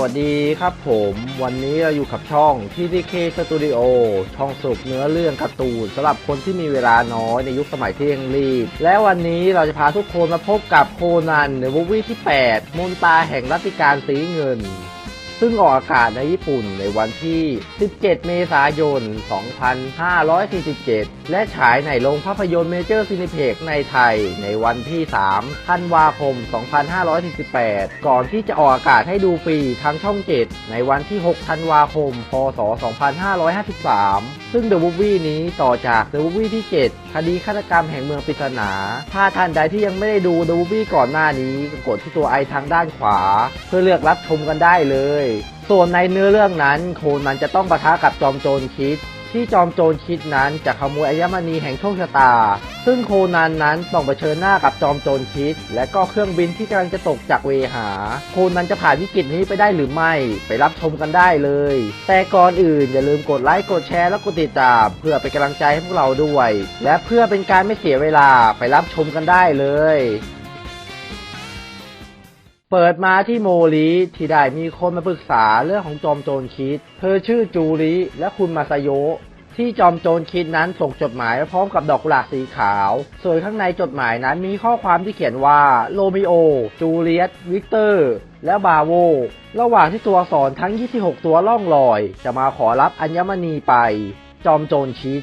วัสดีครับผมวันนี้เราอยู่กับช่อง TTK Studio ช่องสุกเนื้อเรื่องการ์ตูนสำหรับคนที่มีเวลาน้อยในยุคสมัยที่เร่งรีบ และวันนี้เราจะพาทุกคนมาพบกับโคนันในวูวี่ที่ 8มนตาแห่งรัติการสีเงิน ซึ่งออกอากาศในญี่ปุ่นในวันที่ 17 เมษายน 2547 และฉายในโรงภาพยนตร์เมเจอร์ซินิเพกในไทยในวันที่ 3 ธันวาคม 2548 ก่อนที่จะออกอากาศให้ดูฟรีทางช่อง 7 ในวันที่ 6 ธันวาคม พศ 2553 ซึ่ง The Movie นี้ต่อจาก The Movie ที่ 7 คดีฆาตกรรมแห่งเมืองปริศนา ถ้าท่านใดที่ยังไม่ได้ดูดูบี้ก่อนหน้านี้ก็กดที่ตัวไอทางด้านขวา เพื่อเลือกรับชมกันได้เลย ส่วนในเนื้อเรื่องนั้นโคนันจะต้องปะทะกับจอมโจรคิด ที่จอมโจรคิดนั้นจะขโมยอัญมณีแห่งโชคชะตา ซึ่งโคนันนั้นต้องเผชิญหน้ากับจอมโจรคิด และก็เครื่องบินที่กำลังจะตกจากเวหา โคนันจะผ่านวิกฤตนี้ไปได้หรือไม่ ไปรับชมกันได้เลย แต่ก่อนอื่นอย่าลืมกดไลค์กดแชร์และกดติดตาม เพื่อเป็นกำลังใจให้พวกเราด้วย และเพื่อเป็นการไม่เสียเวลาไปรับชมกันได้เลย เปิดมาที่โมลีที่ได้มีคนมาปรึกษาเรื่องของจอมโจรคิด เธอชื่อจูริและคุณมาซาโยที่จอมโจรคิดนั้นส่งจดหมายพร้อมกับดอกกุหลาบสีขาว ส่วนข้างในจดหมายนั้นมีข้อความที่เขียนว่าโรมิโอ จูเลียต วิกเตอร์ และบาโว ระหว่างที่ตัวอักษรทั้ง 26 ตัวล่องลอย จะมาขอรับอัญมณีไป จอมโจรคิด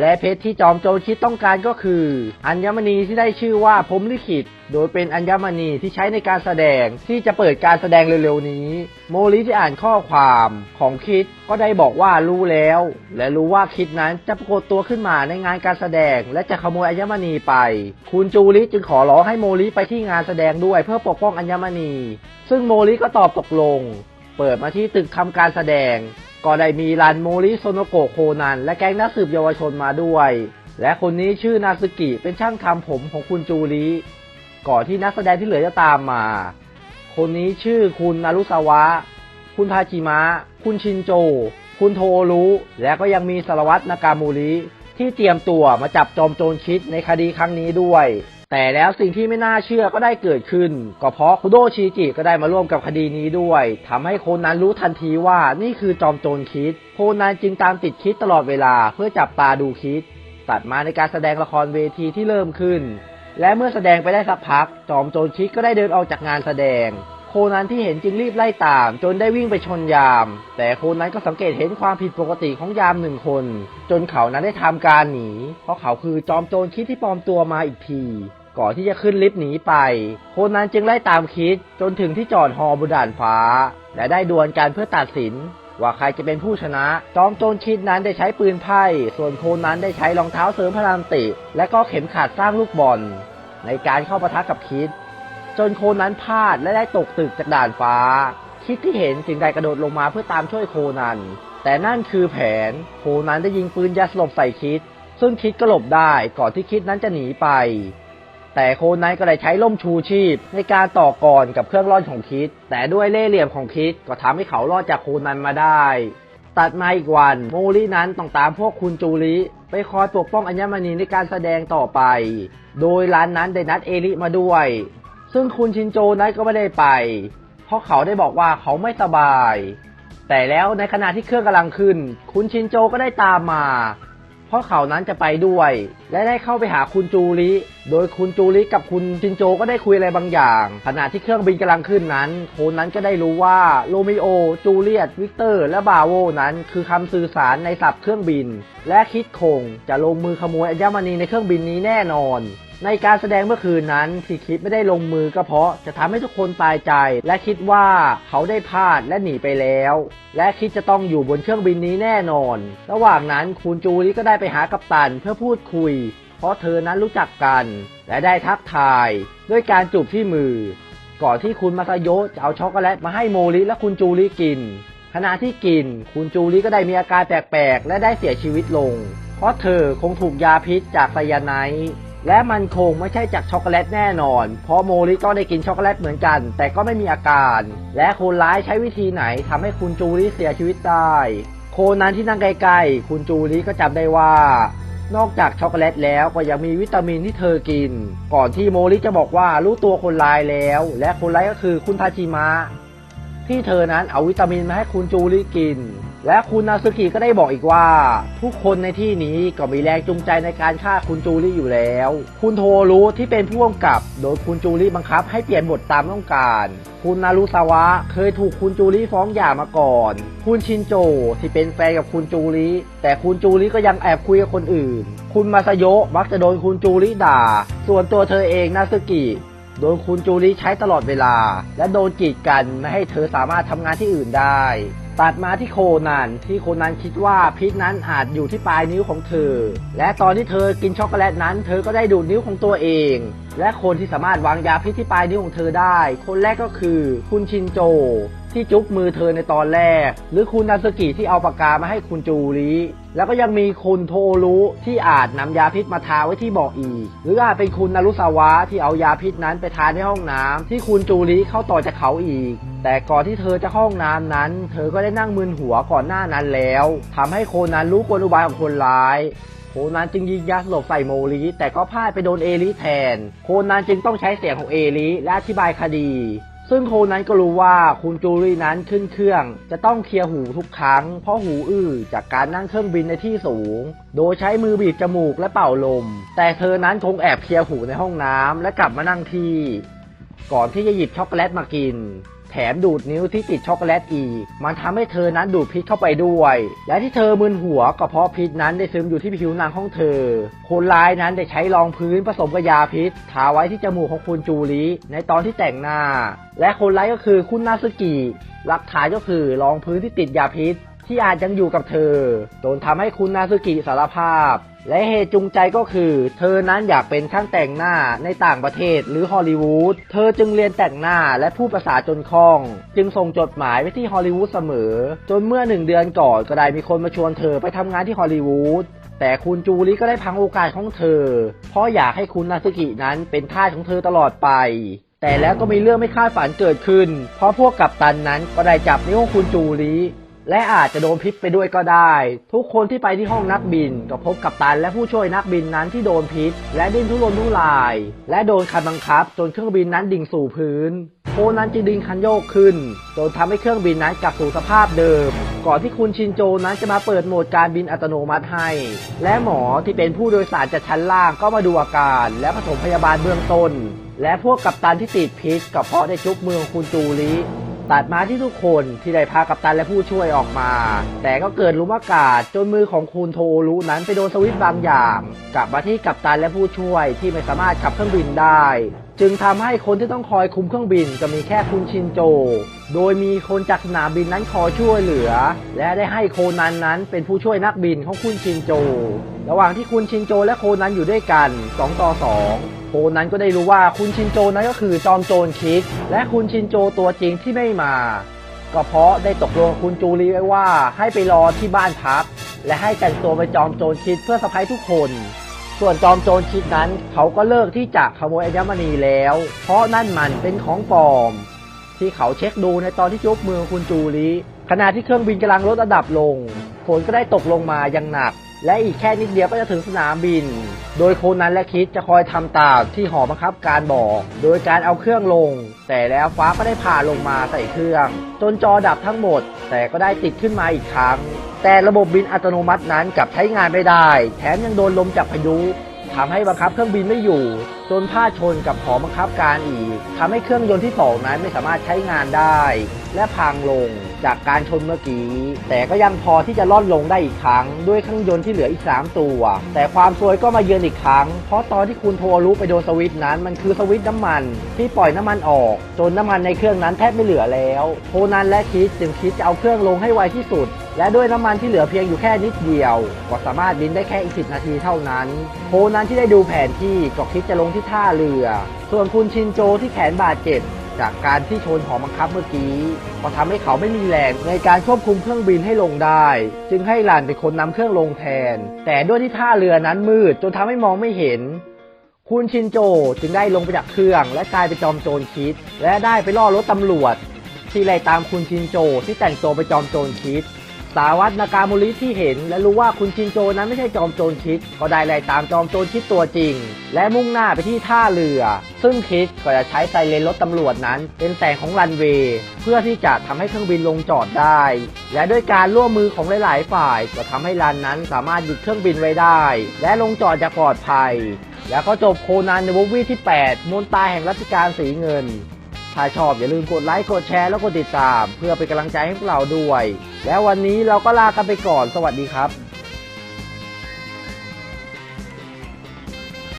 และเพชรที่จอมโจรคิดต้องการก็คือ อัญมณีที่ได้ชื่อว่าพรมลิขิต โดยเป็นอัญมณีที่ใช้ในการแสดงที่จะเปิดการแสดงเร็วๆนี้ โมลิที่อ่านข้อความของคิดก็ได้บอกว่ารู้แล้ว และรู้ว่าคิดนั้นจะปรากฏตัวขึ้นมาในงานการแสดง และจะขโมยอัญมณีไป คุณจูริจึงขอร้องให้โมลิไปที่งานแสดงด้วยเพื่อปกป้องอัญมณี ซึ่งโมลิก็ตอบตกลง เปิดมาที่ตึกทำการแสดง ก็ได้มีรันโมริโซโนโกโคนัน และแก๊งนักสืบเยาวชนมาด้วย และคนนี้ชื่อนาซึกิเป็นช่างทำผมของคุณจูริก่อนที่นักแสดงที่เหลือจะตามมา คนนี้ชื่อคุณนารุสาวะ คุณทาจิมะ คุณชินโจ คุณโทรุ และก็ยังมีสารวัตรนากามูริที่เตรียมตัวมาจับจอมโจรคิดในคดีครั้งนี้ด้วย แต่แล้วสิ่งที่ไม่น่าเชื่อก็ได้เกิดขึ้น ก็เพราะคุโดชิจิก็ได้มาร่วมกับคดีนี้ด้วยทำให้โคนนั้นรู้ทันทีว่านี่คือจอมโจรคิด โคนนั้นจึงตามติดคิดตลอดเวลาเพื่อจับตาดูคิด ตัดมาในการแสดงละครเวทีที่เริ่มขึ้น และเมื่อแสดงไปได้สักพัก จอมโจรคิดก็ได้เดินออกจากงานแสดง โคนันที่เห็นจึงรีบไล่ตาม จนได้วิ่งไปชนยาม แต่โคนันก็สังเกตเห็นความผิดปกติของยามหนึ่งคน จนเขานั้นได้ทำการหนี เพราะเขาคือจอมโจรคิดที่ปลอมตัวมาอีกที ก่อนที่จะขึ้นลิฟต์หนีไป โคนันจึงไล่ตามคิด จนถึงที่จอดฮอบนด่านฟ้า และได้ดวลกันเพื่อตัดสินว่าใครจะเป็นผู้ชนะ จอมโจรคิดนั้นได้ใช้ปืนไพ่ ส่วนโคนันได้ใช้รองเท้าเสริมพลังติ และก็เข็มขัดสร้างลูกบอล ในการเข้าปะทะกับคิด จนโคนั้นพลาดและได้ตกตึกจากด่านฟ้า คิดที่เห็นจึงได้กระโดดลงมาเพื่อตามช่วยโคนัน แต่นั่นคือแผน โคนันได้ยิงปืนยาสลบใส่คิด ซึ่งคิดก็หลบได้ก่อนที่คิดนั้นจะหนีไป แต่โคนันก็ได้ใช้ล่มชูชีพ ในการต่อกรกับเครื่องร่อนของคิด แต่ด้วยเล่ห์เหลี่ยมของคิดก็ทำให้เขารอดจากโคนันมาได้ตัดมาอีกวันโมลีนั้นต้องตามพวกคุณจูริไปคอยปกป้องอัญมณีในการแสดงต่อไป โดยร้านนั้นได้นัดเอริมาด้วย ซึ่งคุณชินโจนั้นก็ไม่ได้ไป เพราะเขาได้บอกว่าเขาไม่สบาย แต่แล้วในขณะที่เครื่องกำลังขึ้น คุณชินโจก็ได้ตามมา เพราะเขานั้นจะไปด้วย และได้เข้าไปหาคุณจูริโดยคุณจูริกับคุณชินโจก็ได้คุยอะไรบางอย่าง ขณะที่เครื่องบินกำลังขึ้นนั้นโคนนั้นก็ได้รู้ว่าโรมิโอ จูเลียต วิกเตอร์ และบาโวนั้น คือคำสื่อสารในศัพท์เครื่องบิน และคิดคงจะลงมือขโมยอัญมณีในเครื่องบินนี้แน่นอน ในการแสดงเมื่อคืนนั้นที่คิดไม่ได้ลงมือก็เพราะจะทำให้ทุกคนตายใจ และคิดว่าเขาได้พลาดและหนีไปแล้ว และคิดจะต้องอยู่บนเครื่องบินนี้แน่นอน ระหว่างนั้นคุณจูริก็ได้ไปหากัปตันเพื่อพูดคุย เพราะเธอนั้นรู้จักกัน และได้ทักทาย ด้วยการจูบที่มือ ก่อนที่คุณมาซาโยจะเอาช็อกโกแลตมาให้โมริและคุณจูริกินขณะที่กิน คุณจูริก็ได้มีอาการแปลกๆ และได้เสียชีวิตลง เพราะเธอคงถูกยาพิษจากไซยาไนด์ และมันคงไม่ใช่จากช็อกโกแลตแน่นอน เพราะโมริก็ได้กินช็อกโกแลตเหมือนกัน แต่ก็ไม่มีอาการ และคนร้ายใช้วิธีไหนทำให้คุณจูริเสียชีวิตได้ โคนันที่นั่งใกลๆ คุณจูริก็จำได้ว่า นอกจากช็อกโกแลตแล้วก็ยังมีวิตามินที่เธอกิน ก่อนที่โมริจะบอกว่ารู้ตัวคนร้ายแล้ว และคนร้ายก็คือคุณทาชิมะที่เธอนั้นเอาวิตามินมาให้คุณจูริกิน และคุณนาซึกิก็ได้บอกอีกว่า ทุกคนในที่นี้ก็มีแรงจูงใจในการฆ่าคุณจูริอยู่แล้ว คุณโทรู้ที่เป็นผู้กำกับ โดยคุณจูริบังคับให้เปลี่ยนบทตามต้องการ คุณนารุซาวะเคยถูกคุณจูริฟ้องหย่ามาก่อน คุณชินโจที่เป็นแฟนกับคุณจูริแต่คุณจูริก็ยังแอบคุยกับคนอื่น คุณมาซาโยะมักจะโดนคุณจูริด่า ส่วนตัวเธอเองนาซึกิ โดนคุณจูรีใช้ตลอดเวลา และโดนกีดกันไม่ให้เธอสามารถทำงานที่อื่นได้ ตัดมาที่โคนันที่โคนันคิดว่าพิษนั้นอาจอยู่ที่ปลายนิ้วของเธอ และตอนที่เธอกินช็อกโกแลตนั้น เธอก็ได้ดูดนิ้วของตัวเอง และคนที่สามารถวางยาพิษที่ปลายนิ้วของเธอได้ คนแรกก็คือ คุณชินโจ ที่จุ๊บมือเธอในตอนแรก หรือคุณนาสกิที่เอาปากกามาให้คุณจูริแล้วก็ยังมีคุณโทรุที่อาจนำยาพิษมาทาไว้ที่เบาะอีก หรืออาจเป็นคุณนารุสาวะที่เอายาพิษนั้นไปทานในห้องน้ำที่คุณจูริเข้าต่อจากเขาอีก แต่ก่อนที่เธอจะห้องน้ำนั้น เธอก็ได้นั่งมึนหัวก่อนหน้านั้นแล้วทำให้โคนันรู้กลอุบายของคนร้ายโคนันจึงยิงยาสลบใส่โมริแต่ก็พลาดไปโดนเอลิแทน โคนันจึงต้องใช้เสียงของเอลิและอธิบายคดี ซึ่งโคนั้นก็รู้ว่าคุณจูรี่นั้นขึ้นเครื่อง จะต้องเคลียร์หูทุกครั้ง เพราะหูอื้อจากการนั่งเครื่องบินในที่สูง โดยใช้มือบีบจมูกและเป่าลม แต่เธอนั้นคงแอบเคลียร์หูในห้องน้ำและกลับมานั่งที่ ก่อนที่จะหยิบช็อกโกแลตมากิน ถมดูดนิ้วที่ติดช็อกโกแลตอีก มันทำให้เธอนั้นดูดพิษเข้าไปด้วย และที่เธอมึนหัวก็เพราะพิษนั้นได้ซึมอยู่ที่ผิวหนังของเธอ คนร้ายนั้นได้ใช้รองพื้นผสมกับยาพิษ ทาไว้ที่จมูกของคุณจูรีในตอนที่แต่งหน้า และคนร้ายก็คือคุณนาซึกิหลักฐานก็คือรองพื้นที่ติดยาพิษ ที่อาจยังอยู่กับเธอจนทำให้คุณนาซึกิสารภาพ และเหตุจูงใจก็คือ เธอนั้นอยากเป็นช่างแต่งหน้าในต่างประเทศหรือฮอลลีวูดเธอจึงเรียนแต่งหน้าและพูดภาษาจนคล่อง จึงส่งจดหมายไปที่ฮอลลีวูดเสมอ จนเมื่อหนึ่งเดือนก่อนก็ได้มีคนมาชวนเธอไปทำงานที่ฮอลลีวูดแต่คุณจูริก็ได้พังโอกาสของเธอ เพราะอยากให้คุณนาซึกินั้นเป็นทาสของเธอตลอดไป แต่แล้วก็มีเรื่องไม่คาดฝันเกิดขึ้น เพราะพวกกัปตันนั้นก็ได้จับนิ้วของคุณจูริ และอาจจะโดนพิษไปด้วยก็ได้ ทุกคนที่ไปที่ห้องนักบินก็พบกัปตันและผู้ช่วยนักบินนั้นที่โดนพิษ และดิ้นทุรนทุราย และโดนคันบังคับ จนเครื่องบินนั้นดิ่งสู่พื้นโคนั้นจึงดึงคันโยกขึ้น จนทำให้เครื่องบินนั้นกลับสู่สภาพเดิม ก่อนที่คุณชินโจนั้นจะมาเปิดโหมดการบินอัตโนมัติให้ และหมอที่เป็นผู้โดยสารจากชั้นล่างก็มาดูอาการ และผสมพยาบาลเบื้องต้น และพวกกัปตันที่ติดพิษก็เพาะได้จุกมือของคุณจูริ ตัดมาที่ทุกคนที่ได้พากัปตันและผู้ช่วยออกมา แต่ก็เกิดลุมอากาศจนมือของคุณโทรุนั้นไปโดนสวิตช์บางอย่าง กลับมาที่กัปตันและผู้ช่วยที่ไม่สามารถขับเครื่องบินได้ จึงทำให้คนที่ต้องคอยคุมเครื่องบินก็มีแค่คุณชินโจ โดยมีคนจากสนามบินนั้นคอยช่วยเหลือ และได้ให้โคนันนั้นเป็นผู้ช่วยนักบินของคุณชินโจ ระหว่างที่คุณชินโจและโคนันอยู่ด้วยกัน 2 ต่อ 2 โคนันก็ได้รู้ว่าคุณชินโจนั้นก็คือจอมโจรคิดและคุณชินโจตัวจริงที่ไม่มา ก็เพราะได้ตกลงคุณจูรีไว้ว่าให้ไปรอที่บ้านพัก และให้แต่งตัวเป็นจอมโจรคิดเพื่อสะพายทุกคน ส่วนจอมโจรคิดนั้น เขาก็เลิกที่จะขโมยอัญมณีแล้ว เพราะนั่นมันเป็นของปลอม ที่เขาเช็คดูในตอนที่ยกมือคุณจูริขณะที่เครื่องบินกำลังลดระดับลงฝนก็ได้ตกลงมาอย่างหนัก และอีกแค่นิดเดียวก็จะถึงสนามบิน โดยโคนันและคิดจะคอยทำตามที่หอบังคับการบอก โดยการเอาเครื่องลง แต่แล้วฟ้าก็ได้ผ่าลงมาใส่เครื่อง จนจอดับทั้งหมด แต่ก็ได้ติดขึ้นมาอีกครั้ง แต่ระบบบินอัตโนมัตินั้นกลับใช้งานไม่ได้ แถมยังโดนลมจากพายุทำให้บังคับเครื่องบินไม่อยู่ จนพลาดชนกับหอบังคับการอีกทำให้เครื่องยนต์ที่สองนั้นไม่สามารถใช้งานได้ และพังลงจากการชนเมื่อกี้ แต่ก็ยังพอที่จะล่อนลงได้อีกครั้ง ด้วยเครื่องยนต์ที่เหลืออีก 3 ตัว แต่ความซวยก็มาเยือนอีกครั้ง เพราะตอนที่คุณโทรรู้ไปโดนสวิตช์นั้นมันคือสวิตช์น้ำมัน ที่ปล่อยน้ำมันออก จนน้ำมันในเครื่องนั้นแทบไม่เหลือแล้วโคนันและคิดจึงคิดจะเอาเครื่องลงให้ไวที่สุดและด้วยน้ำมันที่เหลือเพียงอยู่แค่นิดเดียว ก็สามารถบินได้แค่อีก 10 นาทีเท่านั้น โคนันที่ได้ดูแผนที่ก็คิดจะลงที่ท่าเรือ ส่วนคุณชินโจที่แขนบาดเจ็บจากการที่ชนหอบังคับเมื่อกี้ก็ทำให้เขาไม่มีแรงในการควบคุมเครื่องบินให้ลงได้ จึงให้หลานเป็นคนนำเครื่องลงแทน แต่ด้วยที่ท่าเรือนั้นมืดจนทำให้มองไม่เห็น คุณชินโจจึงได้ลงไปจากเครื่อง และกลายเป็นจอมโจรคิด และได้ไปล่อรถตำรวจ ที่ไล่ตามคุณชินโจที่แต่งตัวเป็นจอมโจรคิด สารวัตรนากาโมริที่เห็น และรู้ว่าคุณชินโจนั้นไม่ใช่จอมโจรคิด ก็ได้ไล่ตามจอมโจรคิดตัวจริง และมุ่งหน้าไปที่ท่าเรือ ซึ่งคิดก็จะใช้ไซเรนรถตำรวจนั้น เป็นแสงของรันเวย์เพื่อที่จะทำให้เครื่องบินลงจอดได้ และด้วยการร่วมมือของหลาย ๆ ฝ่ายก็ทำให้รันนั้นสามารถหยุดเครื่องบินไว้ได้ และลงจอดอย่างปลอดภัยแล้วก็จบโคนันในวูฟวี่ที่ 8มูลตายแห่งรัชกาลสีเงิน ถ้าชอบอย่าลืมกดไลค์กดแชร์แล้วกดติดตาม เพื่อเป็นกำลังใจให้พวกเราด้วย แล้ววันนี้เราก็ลากันไปก่อนสวัสดีครับ